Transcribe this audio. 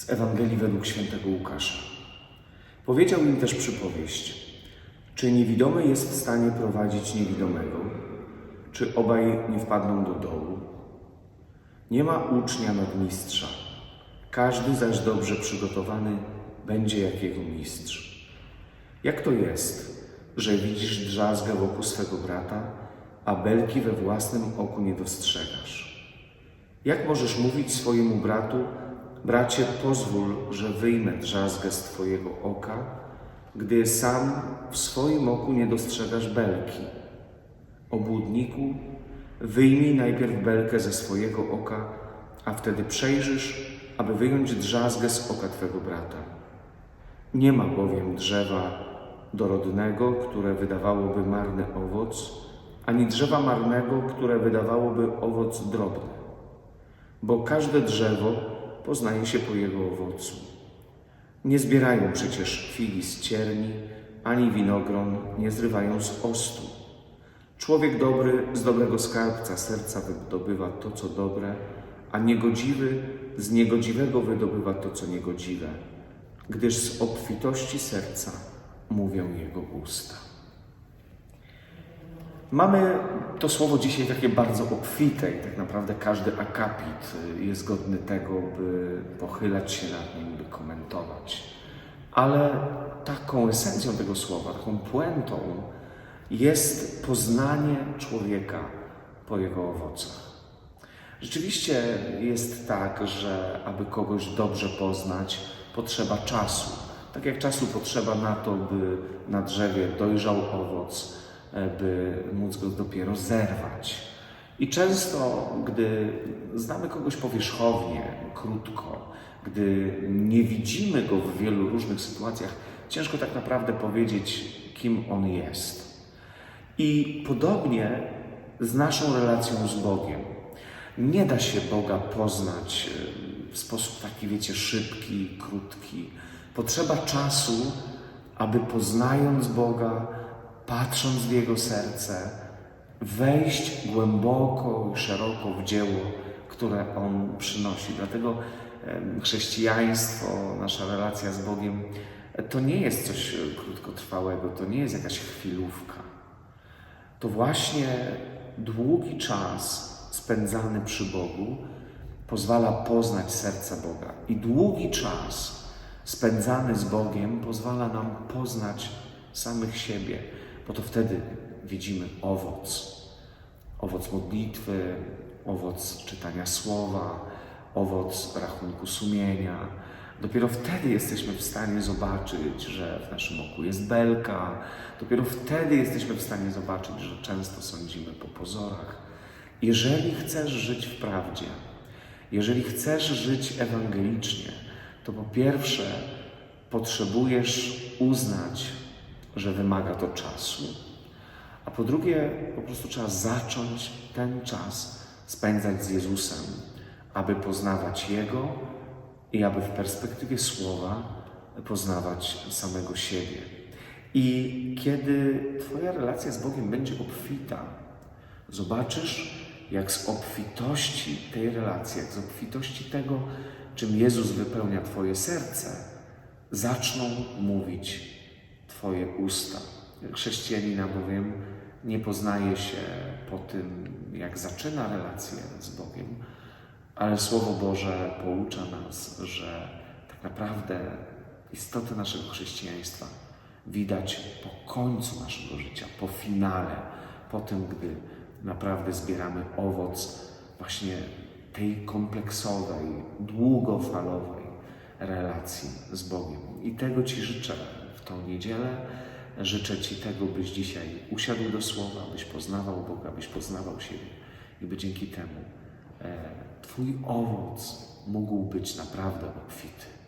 z Ewangelii według świętego Łukasza. Powiedział im też przypowieść. Czy niewidomy jest w stanie prowadzić niewidomego? Czy obaj nie wpadną do dołu? Nie ma ucznia nad mistrza. Każdy zaś dobrze przygotowany będzie jak jego mistrz. Jak to jest, że widzisz drzazgę wokół swego brata, a belki we własnym oku nie dostrzegasz? Jak możesz mówić swojemu bratu, bracie, pozwól, że wyjmę drzazgę z twojego oka, gdy sam w swoim oku nie dostrzegasz belki? Obłudniku, wyjmij najpierw belkę ze swojego oka, a wtedy przejrzysz, aby wyjąć drzazgę z oka twego brata. Nie ma bowiem drzewa dorodnego, które wydawałoby marny owoc, ani drzewa marnego, które wydawałoby owoc drobny. Bo każde drzewo poznaje się po jego owocu. Nie zbierają przecież figi z cierni, ani winogron nie zrywają z ostu. Człowiek dobry z dobrego skarbca serca wydobywa to, co dobre, a niegodziwy z niegodziwego wydobywa to, co niegodziwe, gdyż z obfitości serca mówią jego usta. Mamy to słowo dzisiaj takie bardzo obfite i tak naprawdę każdy akapit jest godny tego, by pochylać się nad nim, by komentować. Ale taką esencją tego słowa, taką puentą jest poznanie człowieka po jego owocach. Rzeczywiście jest tak, że aby kogoś dobrze poznać, potrzeba czasu. Tak jak czasu potrzeba na to, by na drzewie dojrzał owoc, by móc go dopiero zerwać. I często, gdy znamy kogoś powierzchownie, krótko, gdy nie widzimy go w wielu różnych sytuacjach, ciężko tak naprawdę powiedzieć, kim on jest. I podobnie z naszą relacją z Bogiem. Nie da się Boga poznać w sposób taki, wiecie, szybki, krótki. Potrzeba czasu, aby poznając Boga, patrząc w Jego serce, wejść głęboko i szeroko w dzieło, które On przynosi. Dlatego chrześcijaństwo, nasza relacja z Bogiem, to nie jest coś krótkotrwałego, to nie jest jakaś chwilówka. To właśnie długi czas spędzany przy Bogu pozwala poznać serce Boga. I długi czas spędzany z Bogiem pozwala nam poznać samych siebie, bo to wtedy widzimy owoc. Owoc modlitwy, owoc czytania słowa, owoc rachunku sumienia. Dopiero wtedy jesteśmy w stanie zobaczyć, że w naszym oku jest belka. Dopiero wtedy jesteśmy w stanie zobaczyć, że często sądzimy po pozorach. Jeżeli chcesz żyć w prawdzie, jeżeli chcesz żyć ewangelicznie, to po pierwsze potrzebujesz uznać, że wymaga to czasu, a po drugie po prostu trzeba zacząć ten czas spędzać z Jezusem, aby poznawać Jego i aby w perspektywie słowa poznawać samego siebie. I kiedy Twoja relacja z Bogiem będzie obfita, zobaczysz, jak z obfitości tej relacji, jak z obfitości tego, czym Jezus wypełnia Twoje serce, zaczną mówić Twoje usta. Chrześcijanina bowiem nie poznaje się po tym, jak zaczyna relację z Bogiem, ale Słowo Boże poucza nas, że tak naprawdę istotę naszego chrześcijaństwa widać po końcu naszego życia, po finale, po tym, gdy naprawdę zbieramy owoc właśnie tej kompleksowej, długofalowej relacji z Bogiem. I tego Ci życzę tą niedzielę. Życzę Ci tego, byś dzisiaj usiadł do słowa, byś poznawał Boga, byś poznawał siebie i by dzięki temu e, Twój owoc mógł być naprawdę obfity.